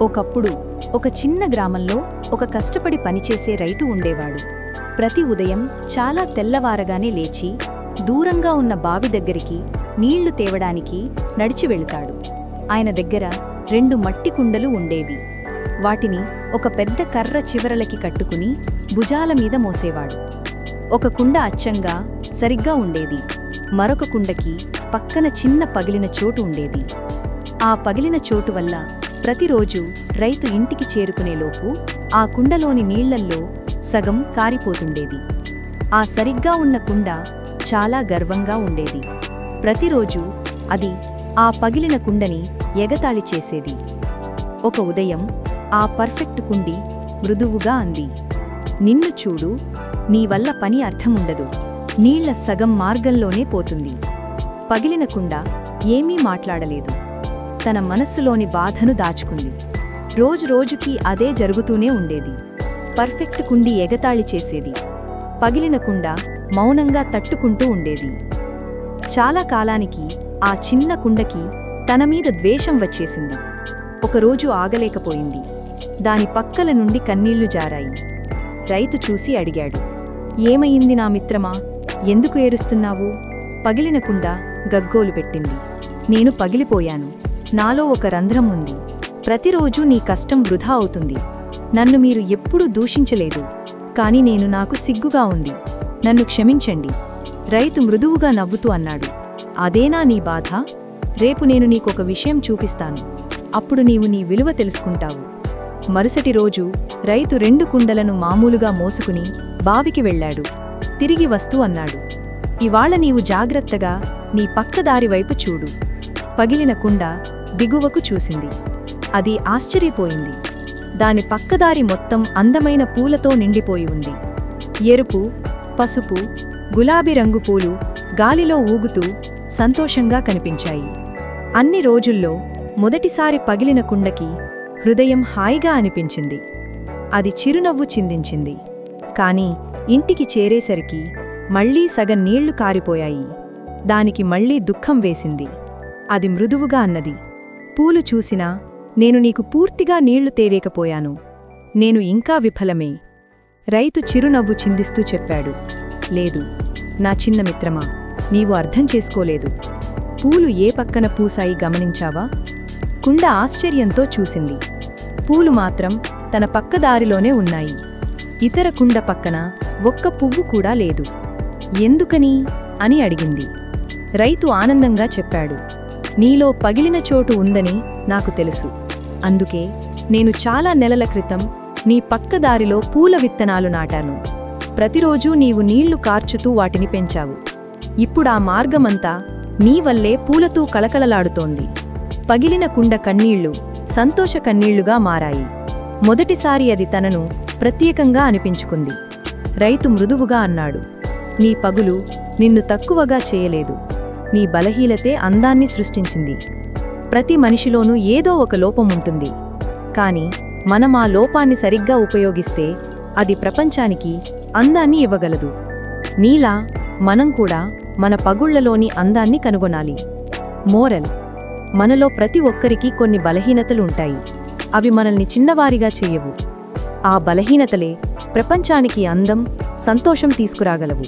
ఒకప్పుడు ఒక చిన్న గ్రామంలో ఒక కష్టపడి పనిచేసే రైతు ఉండేవాడు. ప్రతి ఉదయం చాలా తెల్లవారగానే లేచి దూరంగా ఉన్న బావి దగ్గరికి నీళ్ళు తేవడానికి నడిచి వెళతాడు. ఆయన దగ్గర రెండు మట్టి కుండలు ఉండేవి. వాటిని ఒక పెద్ద కర్ర చివరలకి కట్టుకుని భుజాల మీద మోసేవాడు. ఒక కుండ అచ్చంగా సరిగ్గా ఉండేది. మరొక కుండకి పక్కన చిన్న పగిలిన చోటు ఉండేది. ఆ పగిలిన చోటు వల్ల ప్రతిరోజు రైతు ఇంటికి చేరుకునేలోపు ఆ కుండలోని నీళ్ళల్లో సగం కారిపోతుండేది. ఆ సరిగ్గా ఉన్న కుండ చాలా గర్వంగా ఉండేది. ప్రతిరోజు అది ఆ పగిలిన కుండని ఎగతాళి చేసేది. ఒక ఉదయం ఆ పర్ఫెక్ట్ కుండి మృదువుగా అంది. నిన్ను చూడు నీ వల్ల పని అర్థముండదు. నీళ్ళ సగం మార్గంలోనే పోతుంది. పగిలిన కుండ ఏమీ మాట్లాడలేదు. తన మనస్సులోని బాధను దాచుకుంది. రోజురోజుకి అదే జరుగుతూనే ఉండేది. పర్ఫెక్ట్ కుండి ఎగతాళి చేసేది. పగిలిన కుండ మౌనంగా తట్టుకుంటూ ఉండేది. చాలా కాలానికి ఆ చిన్న కుండకి తన మీద ద్వేషం వచ్చేసింది. ఒకరోజు ఆగలేకపోయింది. దాని పక్కల నుండి కన్నీళ్ళు జారాయి. రైతు చూసి అడిగాడు ఏమయింది నా మిత్రమా? ఎందుకు ఏడుస్తున్నావు? పగిలిన కుండ గగ్గోలు పెట్టింది. నేను పగిలిపోయాను. నాలో ఒక రంధ్రం ఉంది. ప్రతిరోజు నీ కష్టం వృధా అవుతుంది. నన్ను మీరు ఎప్పుడూ దూషించలేదు. కాని నేను నాకు సిగ్గుగా ఉంది. నన్ను క్షమించండి. రైతు మృదువుగా నవ్వుతూ అన్నాడు. అదేనా నీ బాధ? రేపు నేను నీకొక విషయం చూపిస్తాను. అప్పుడు నీవు నీ విలువ తెలుసుకుంటావు. మరుసటి రోజు రైతు రెండు కుండలను మామూలుగా మోసుకుని బావికి వెళ్ళాడు. తిరిగి వస్తూ అన్నాడు. ఇవాళ నీవు జాగ్రత్తగా నీ పక్కదారి వైపు చూడు. పగిలిన కుండ దిగువకు చూసింది. అది ఆశ్చర్యపోయింది. దాని పక్కదారి మొత్తం అందమైన పూలతో నిండిపోయి ఉంది. ఎరుపు పసుపు గులాబీ రంగు పూలు గాలిలో ఊగుతూ సంతోషంగా కనిపించాయి. అన్ని రోజుల్లో మొదటిసారి పగిలిన కుండకి హృదయం హాయిగా అనిపించింది. అది చిరునవ్వు చిందించింది. కాని ఇంటికి చేరేసరికి మళ్ళీ సగం నీళ్ళు కారిపోయాయి. దానికి మళ్ళీ దుఃఖం వేసింది. అది మృదువుగా అన్నది. పూలు చూసినా నేను నీకు పూర్తిగా నీళ్ళు తేవేకపోయాను. నేను ఇంకా విఫలమే. రైతు చిరునవ్వు చిందిస్తూ చెప్పాడు. లేదు నా చిన్న మిత్రమా నీవు అర్థం చేసుకోలేదు. పూలు ఏ పక్కన పూసాయి గమనించావా? కుండ ఆశ్చర్యంతో చూసింది. పూలు మాత్రం తన పక్కదారిలోనే ఉన్నాయి. ఇతర కుండ పక్కన ఒక్క పువ్వు కూడా లేదు. ఎందుకని? అని అడిగింది. రైతు ఆనందంగా చెప్పాడు. నీలో పగిలిన చోటు ఉందని నాకు తెలుసు. అందుకే నేను చాలా నెలల క్రితం నీ పక్కదారిలో పూల విత్తనాలు నాటాను. ప్రతిరోజూ నీవు నీళ్ళు కార్చుతూ వాటిని పెంచావు. ఇప్పుడా మార్గమంతా నీ వల్లే పూలతూ కళకళలాడుతోంది. పగిలిన కుండ కన్నీళ్ళు సంతోష కన్నీళ్ళుగా మారాయి. మొదటిసారి అది తనను ప్రత్యేకంగా అనిపించుకుంది. రైతు మృదువుగా అన్నాడు. నీ పగులు నిన్ను తక్కువగా చేయలేదు. నీ బలహీనతే అందాన్ని సృష్టించింది. ప్రతి మనిషిలోనూ ఏదో ఒక లోపం ఉంటుంది. కానీ మనం ఆ లోపాన్ని సరిగ్గా ఉపయోగిస్తే అది ప్రపంచానికి అందాన్ని ఇవ్వగలదు. నీలా మనం కూడా మన పగుళ్ళలోని అందాన్ని కనుగొనాలి. మోరల్. మనలో ప్రతి ఒక్కరికి కొన్ని బలహీనతలు ఉంటాయి. అవి మనల్ని చిన్నవారిగా చేయవు. ఆ బలహీనతలే ప్రపంచానికి అందం సంతోషం తీసుకురాగలవు.